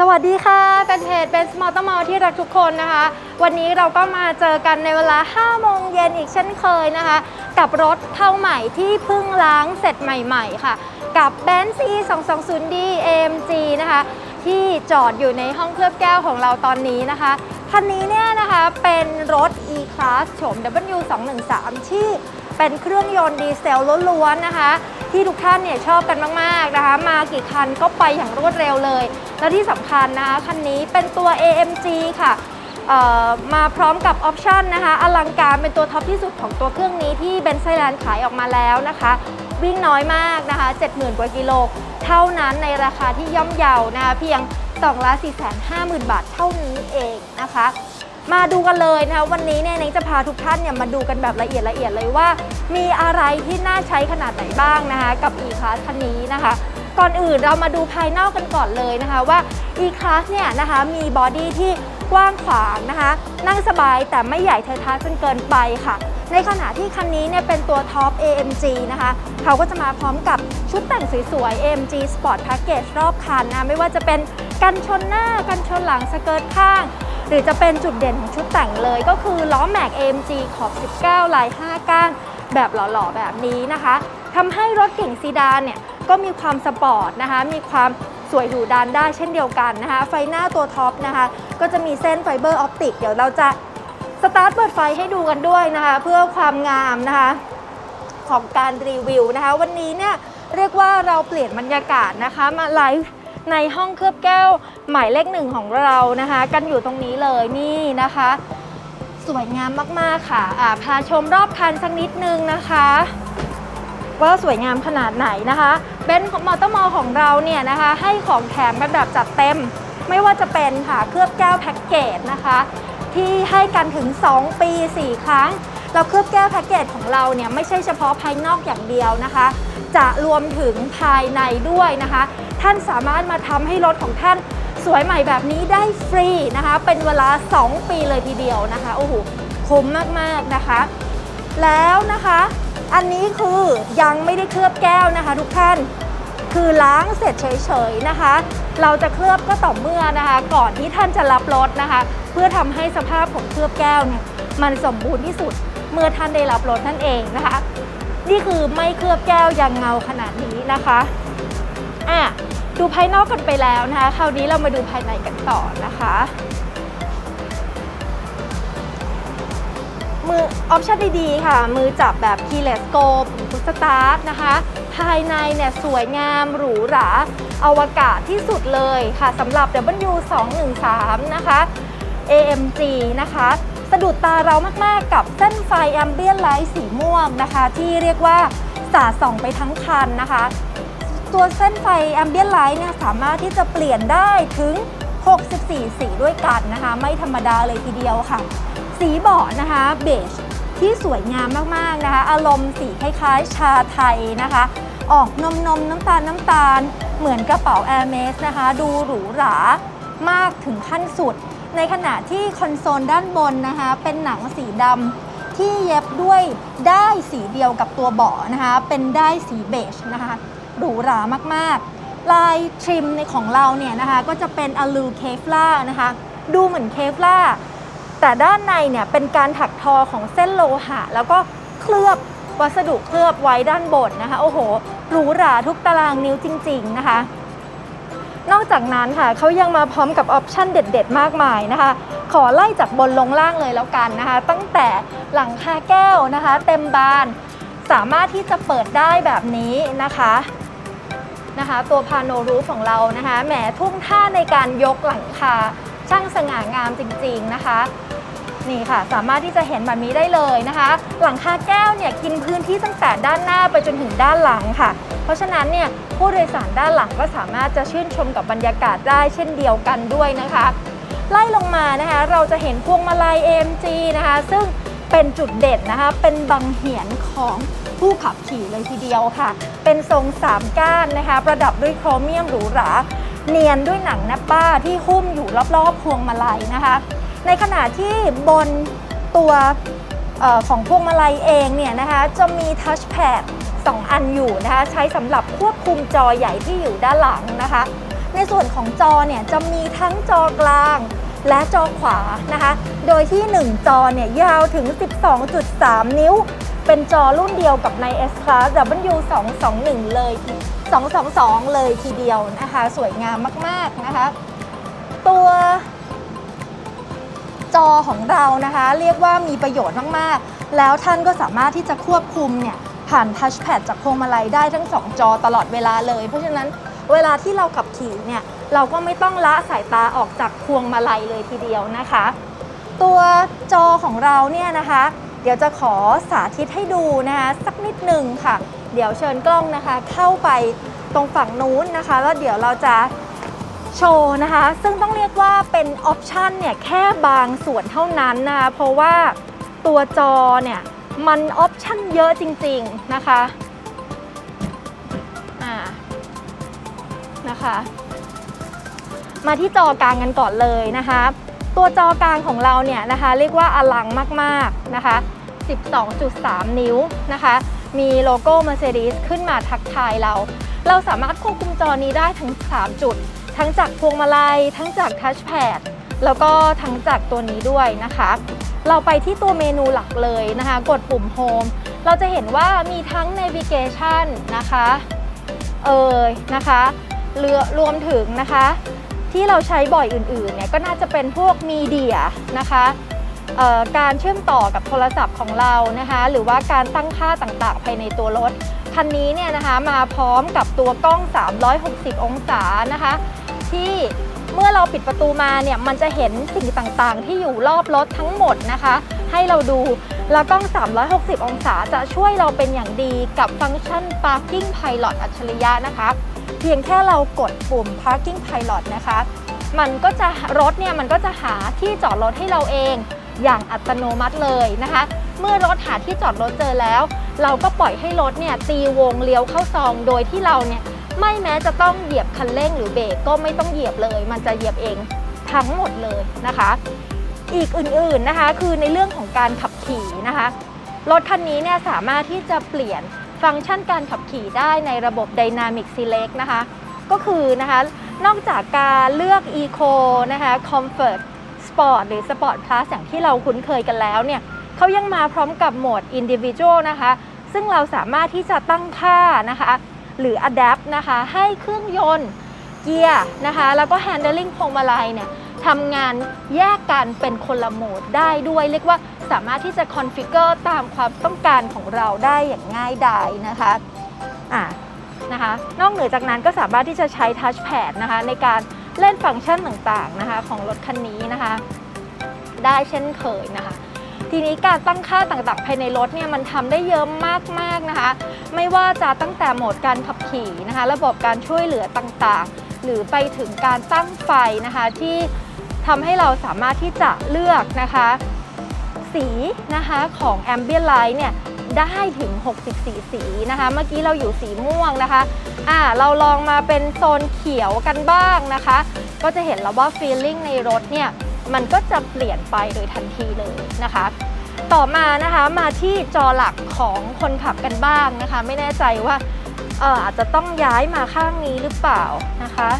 สวัสดีค่ะแฟนเพจเป็นสมอลต์มอที่รักทุกคนนะคะ วันนี้เราก็มาเจอกันในเวลา 5 โมงเย็นอีกเช่นเคยนะคะ กับรถเท่าใหม่ที่เพิ่งล้างเสร็จใหม่ๆค่ะ กับ b e n z e 2 2 0 d AMG นะคะ ที่จอดอยู่ในห้องเคลือบแก้วของเราตอนนี้นะคะ คันนี้เนี่ยนะคะเป็นรถ E-Class โฉม W213 ที่เป็นเครื่องยนต์ดีเซลล้วนๆนะคะ ที่ทุกท่านเนี่ยชอบกันมากๆนะคะ มากี่คันก็ไปอย่างรวดเร็วเลย และที่สำคัญนะคะคันนี้เป็นตัว AMG ค่ะมาพร้อมกับออปชันนะคะอลังการเป็นตัวท็อปที่สุดของตัวเครื่องนี้ที่เบนซ์ไซแลนด์ขายออกมาแล้วนะคะ วิ่งน้อยมากนะคะ 70,000 กว่ากิโล เท่านั้นในราคาที่ย่อมเยานะคะเพียง2ล้าน450,000 บาทเท่านี้เองนะคะ มาดูกันเลยนะคะวันนี้เนี่ยเน้งจะพาทุกท่านเนี่ยมาดูกันแบบละเอียดละเอียดเลยว่า มีอะไรที่น่าใช้ขนาดไหนบ้างนะคะ กับ e-class คันนี้นะคะ ก่อนอื่นเรามาดูภายนอกกันก่อนเลยนะคะว่า e-class เนี่ยนะคะมีบอดี้ที่กว้างขวางนะคะ นั่งสบายแต่ไม่ใหญ่เทอะทะจนเกินไปค่ะ ในขณะที่คันนี้เนี่ยเป็นตัวท็อป AMG นะคะ เขาก็จะมาพร้อมกับชุดแต่งสวยๆ AMG Sport Package รอบคันนะ ไม่ว่าจะเป็นกันชนหน้า กันชนหลังสเกิร์ตข้าง หรือจะเป็นจุดเด่นของชุดแต่งเลย ก็คือล้อแม็ก AMG ขอบ 19 ลาย 5 ก้าน แบบหล่อๆ แบบนี้นะคะทำให้รถเก่งซีดานเนี่ยก็มีความสปอร์ตนะคะ มีความสวยหรูดันได้เช่นเดียวกันนะคะ ไฟหน้าตัวท็อปนะคะ ก็จะมีเส้นไฟเบอร์ออปติก เดี๋ยวเราจะสตาร์ทเปิดไฟให้ดูกันด้วยนะคะ เพื่อความงามนะคะ ของการรีวิวนะคะ วันนี้เนี่ยเรียกว่าเราเปลี่ยนบรรยากาศนะคะมาไลฟ์ ในห้องเคลือบแก้วหมายเลขหนึ่งของเรานะคะ กันอยู่ตรงนี้เลยนี่นะคะ สวยงามมากๆค่ะอ่าพาชมรอบคันสักนิดนึงนะคะว่าสวยงามขนาดไหนนะคะเบนซ์มอเตอร์มอลของเราเนี่ยนะคะ ให้ของแถมกันแบบจัดเต็ม ไม่ว่าจะเป็นค่ะเคลือบแก้วแพ็กเกจนะคะ ที่ให้กันถึง 2 ปี 4 ครั้ง เราเคลือบแก้วแพ็กเกจของเราเนี่ยไม่ใช่เฉพาะภายนอกอย่างเดียวนะคะ จะรวมถึงภายในด้วยนะคะ ท่านสามารถมาทำให้รถของท่านสวยใหม่แบบนี้ได้ฟรีนะคะ เป็นเวลา 2 ปีเลยทีเดียวนะคะโอ้โหคุ้มมากๆนะคะ แล้วนะคะอันนี้คือยังไม่ได้เคลือบแก้วนะคะ ทุกท่าน คือล้างเสร็จเฉยๆนะคะ เราจะเคลือบก็ต่อเมื่อนะคะ ก่อนที่ท่านจะรับรถนะคะ เพื่อทำให้สภาพของเคลือบแก้วเนี่ยมันสมบูรณ์ที่สุดเมื่อท่านได้รับรถนั่นเองนะคะ นี่คือไม่เคลือบแก้วยังเงาขนาดนี้นะคะอะดูภายนอกกันไปแล้วนะคะ คราวนี้เรามาดูภายในกันต่อนะคะมือออปชันดีๆค่ะ มือจับแบบ keyless go ปุ่มพุสตาร์ทนะคะ ภายในเนี่ยสวยงามหรูหราอวกาศที่สุดเลยค่ะสำหรับ W213 นะคะ AMG นะคะะดุดตาเรามากๆ กับเส้นไฟแอมเบียนไลท์สีม่วงนะคะ ที่เรียกว่าสาดส่องไปทั้งคันนะคะ ตัวเส้นไฟแอมเบียนไลท์เนี่ยสามารถที่จะเปลี่ยนได้ถึง 64 สีด้วยกันนะคะ ไม่ธรรมดาเลยทีเดียวค่ะ สีเบาะนะคะเบจที่สวยงามมากๆนะคะ อารมณ์สีคล้ายๆ ชาไทยนะคะ ออกนมนมน้ำตาลน้ำตาล เหมือนกระเป๋า a i r m e s นะคะ ดูหรูหรามากถึงขั้นสุด ในขณะที่คอนโซลด้านบนนะคะ เป็นหนังสีดำที่เย็บด้วยได้สีเดียวกับตัวเบาะนะคะ เป็นได้สีเบจนะคะหรูหรามากๆ ลายทริมในของเราเนี่ยนะคะ ก็จะเป็นอลูเคฟล่านะคะ ดูเหมือนเคฟล่าแต่ด้านในเนี่ยเป็นการถักทอของเส้นโลหะ แล้วก็เคลือบวัสดุเคลือบไว้ด้านบนนะคะ โอ้โหหรูหราทุกตารางนิ้วจริง ๆ นะคะ นอกจากนั้นค่ะเขายังมาพร้อมกับออปชั่นเด็ด ๆ มากมายนะคะ ขอไล่จากบนลงล่างเลยแล้วกันนะคะ ตั้งแต่หลังคาแก้วนะคะ เต็มบานสามารถที่จะเปิดได้แบบนี้นะคะนะคะ ตัวพาโนรูฟของเรานะคะแหมทุ่งท่าในการยกหลังคาช่างสง่างามจริง ๆนะคะนี่ค่ะสามารถที่จะเห็นแบบนี้ได้เลยนะคะ หลังคาแก้วเนี่ยกินพื้นที่ตั้งแต่ด้านหน้าไปจนถึงด้านหลังค่ะ เพราะฉะนั้นเนี่ยผู้โดยสารด้านหลังก็สามารถจะชื่นชมกับบรรยากาศได้เช่นเดียวกันด้วยนะคะ ไล่ลงมานะคะเราจะเห็นพวงมาลัย AMG นะคะ ซึ่งเป็นจุดเด่นนะคะเป็นบังเหียนของผู้ขับขี่เลยทีเดียวค่ะ เป็นทรง3ก้านนะคะ ประดับด้วยโครเมียมหรูหราเนียนด้วยหนังนับป้าที่หุ้มอยู่รอบๆพวงมาลัยนะคะ ในขณะที่บนตัว ออของพวงมาลัยเองเนี่ยนะคะจะมีทัชแพด2 อันอยู่นะคะใช้สำหรับควบคุมจอใหญ่ที่อยู่ด้านหลังนะคะ ในส่วนของจอเนี่ยจะมีทั้งจอกลางและจอขวานะคะ โดยที่ 1 จอเนี่ยยาวถึง 12.3 นิ้ว เป็นจอรุ่นเดียวกับใน S Class W221 เลย222 เลยทีเดียวนะคะ สวยงามมาก ๆ นะคะ ตัว จอของเรานะคะ เรียกว่ามีประโยชน์มากๆ แล้วท่านก็สามารถที่จะควบคุมเนี่ยผ่านทัชแพดจากพวงมาลัยได้ทั้ง 2 จอตลอดเวลาเลย เพราะฉะนั้นเวลาที่เราขับขี่เนี่ยเราก็ไม่ต้องละสายตาออกจากพวงมาลัยเลยทีเดียวนะคะ ตัวจอของเราเนี่ยนะคะ เดี๋ยวจะขอสาธิตให้ดูนะคะสักนิดหนึ่งค่ะ เดี๋ยวเชิญกล้องนะคะ เข้าไปตรงฝั่งนู้นนะคะ แล้วเดี๋ยวเราจะ โชว์นะคะ ซึ่งต้องเรียกว่าเป็นออปชันเนี่ยแค่บางส่วนเท่านั้นนะคะเพราะว่าตัวจอเนี่ยมันออปชันเยอะจริงๆนะคะอ่านะคะ มาที่จอกลางกันก่อนเลยนะคะ ตัวจอกลางของเราเนี่ยนะคะเรียกว่าอลังมากๆนะคะ 12.3 นิ้วนะคะ มีโลโก้ Mercedes ขึ้นมาทักทายเรา เราสามารถควบคุมจอนี้ได้ถึง 3 จุด ทั้งจากพวงมาลัย ทั้งจากทัชแพดแล้วก็ทั้งจากตัวนี้ด้วยนะคะ เราไปที่ตัวเมนูหลักเลยนะคะ กดปุ่ม Home เราจะเห็นว่ามีทั้ง Navigation นะคะ เอ่ยนะคะเรือรวมถึงนะคะ ที่เราใช้บ่อยอื่นๆเนี่ยก็น่าจะเป็นพวกมีเดียนะคะการเชื่อมต่อกับโทรศัพท์ของเรานะคะ หรือว่าการตั้งค่าต่างๆ ภายในตัวรถ คันนี้เนี่ยนะคะมาพร้อมกับตัวกล้อง 360 องศานะคะ ที่เมื่อเราปิดประตูมาเนี่ยมันจะเห็นสิ่งต่างๆ ที่อยู่รอบรถทั้งหมดนะคะ ให้เราดูแล้วกล้อง 360 องศาจะช่วยเราเป็นอย่างดีกับฟังก์ชัน Parking Pilot อัจฉริยะนะคะ เพียงแค่เรากดปุ่ม Parking Pilot นะคะ มันก็จะรถเนี่ยมันก็จะหาที่จอดรถให้เราเองอย่างอัตโนมัติเลยนะคะ เมื่อรถหาที่จอดรถเจอแล้ว เราก็ปล่อยให้รถเนี่ยตีวงเลี้ยวเข้าซองโดยที่เราเนี่ย ไม่แม้จะต้องเหยียบคันเร่งหรือเบรกก็ไม่ต้องเหยียบเลย มันจะเหยียบเองทั้งหมดเลยนะคะ อีกอื่นๆนะคะ คือในเรื่องของการขับขี่นะคะรถคันนี้เนี่ยสามารถที่จะเปลี่ยนฟังก์ชันการขับขี่ได้ในระบบ Dynamic Select นะคะ ก็คือนะคะนอกจากการเลือก Eco นะคะ Comfort Sport หรือ Sport Plus อย่างที่เราคุ้นเคยกันแล้วเนี่ยเขายังมาพร้อมกับโหมด Individual นะคะ ซึ่งเราสามารถที่จะตั้งค่านะคะ หรือ Adapt นะคะให้เครื่องยนต์เกียร์นะคะแล้วก็ Handling พวงมาลัยเนี่ยทำงานแยกกันเป็นคนละโหมดได้ด้วย เรียกว่าสามารถที่จะคอนฟิกเกอร์ตามความต้องการของเราได้อย่างง่ายดายนะคะอะนะคะนอกเหนือจากนั้นก็สามารถที่จะใช้ทัชแพดนะคะในการเล่นฟังก์ชันต่างๆนะคะของรถคันนี้นะคะ ได้เช่นเคยนะคะ ทีนี้การตั้งค่าต่างๆ ภายในรถเนี่ยมันทำได้เยอะมากๆนะคะ ไม่ว่าจะตั้งแต่โหมดการขับขี่นะคะ ระบบการช่วยเหลือต่างๆ หรือไปถึงการตั้งไฟนะคะที่ทำให้เราสามารถที่จะเลือกนะคะ สีนะคะของ Ambient Light เนี่ยได้ถึง 64 สีนะคะ เมื่อกี้เราอยู่สีม่วงนะคะ อ่า เราลองมาเป็นโซนเขียวกันบ้างนะคะ ก็จะเห็นแล้วว่า feeling ในรถเนี่ย มันก็จะเปลี่ยนไปโดยทันทีเลยนะคะ ต่อมานะคะมาที่จอหลักของคนขับกันบ้างนะคะ ไม่แน่ใจว่าเอออาจจะต้องย้ายมาข้างนี้หรือเปล่านะคะ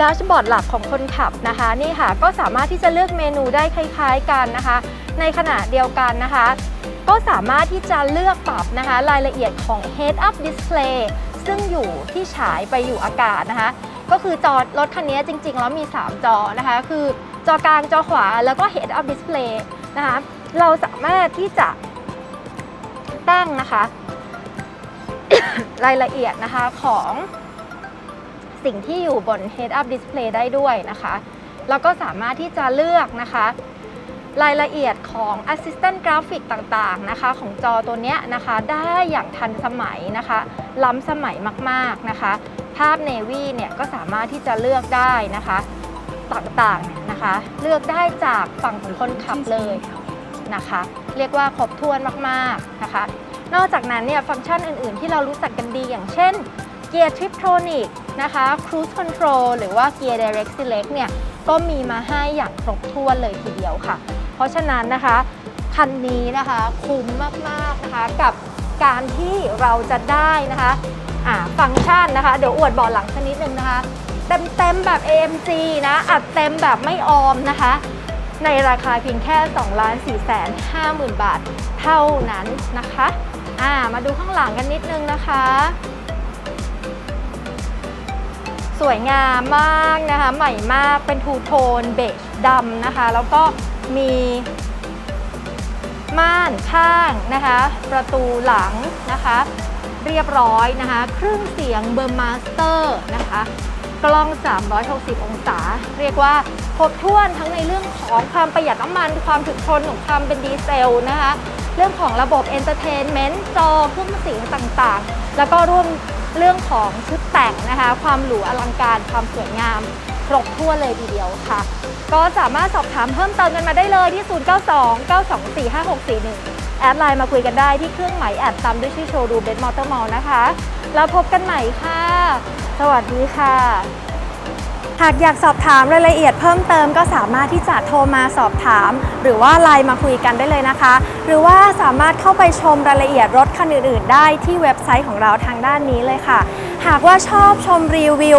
ดาชบอร์ดหลักของคนขับนะคะนี่ค่ะก็สามารถที่จะเลือกเมนูได้คล้ายๆกันนะคะ ในขณะเดียวกันนะคะ ก็สามารถที่จะเลือกปรับนะคะ รายละเอียดของ Head Up Display ซึ่งอยู่ที่ฉายไปอยู่อากาศนะคะ ก็คือจอรถคันนี้จริงๆ แล้วมี 3 จอนะคะ คือจอกลางจอขวาแล้วก็ Head Up Display นะคะ เราสามารถที่จะตั้งนะคะ รายละเอียดนะคะของสิ่งที่อยู่บน Head Up Display ได้ด้วยนะคะ แล้วก็สามารถที่จะเลือกนะคะ รายละเอียดของ Assistant Graphic ต่างๆนะคะ ของจอตัวเนี้ยนะคะ ได้อย่างทันสมัยนะคะ ล้ำสมัยมากๆนะคะ ภาพ Navy เนี่ยก็สามารถที่จะเลือกได้นะคะต่างๆนะคะ เลือกได้จากฝั่งของคนขับเลยนะคะ เรียกว่าครบถ้วนมากๆนะคะ นอกจากนั้นเนี่ยฟังก์ชันอื่นๆ ที่เรารู้จักกันดีอย่างเช่นเกียร์ทริปโทนิกนะคะ Cruise Control หรือว่าเกียร์ Direct Select เนี่ยก็มีมาให้อย่างครบถ้วนเลยทีเดียวค่ะ เพราะฉะนั้นนะคะคันนี้นะคะคุ้มมากๆนะคะกับการที่เราจะได้นะคะฟังก์ชันนะคะ เดี๋ยวอวดเบาะหลังสักนิดนึงนะคะเต็มเต็มๆแบบ AMG นะ อัดเต็มแบบไม่ออมนะคะ ในราคาเพียงแค่ 2 4 5 0 0 0 0 บาทเท่านั้นนะคะอ่ามาดูข้างหลังกันนิดนึงนะคะ สวยงามมากนะคะ ใหม่มากเป็นทูโทนเบจดำนะคะ แล้วก็ มีม่านข้างนะคะ ประตูหลังนะคะ เรียบร้อยนะคะเครื่องเสียงเบอร์มาสเตอร์นะคะ กล้อง 360 องศา เรียกว่าครบถ้วนทั้งในเรื่องของความประหยัดน้ำมัน ความถึกทนของความเป็นดีเซลนะคะ เรื่องของระบบเอนเตอร์เทนเมนต์จอเครื่องเสียงต่างๆ แล้วก็ร่วมเรื่องของชุดแต่งนะคะ ความหรูอลังการความสวยงาม ครบถ้วนเลยทีเดียวค่ะ ก็สามารถสอบถามเพิ่มเติมกันมาได้เลยที่ 0929245641 แอดไลน์มาคุยกันได้ที่เครื่องหมายแอดตามด้วยชื่อโชว์รูมเบนมอเตอร์มอลนะคะ แล้วพบกันใหม่ค่ะ สวัสดีค่ะ หากอยากสอบถามรายละเอียดเพิ่มเติมก็สามารถที่จะโทรมาสอบถาม หรือว่าไลน์มาคุยกันได้เลยนะคะ หรือว่าสามารถเข้าไปชมรายละเอียดรถคันอื่นๆ ได้ที่เว็บไซต์ของเราทางด้านนี้เลยค่ะ หากว่าชอบชมรีวิว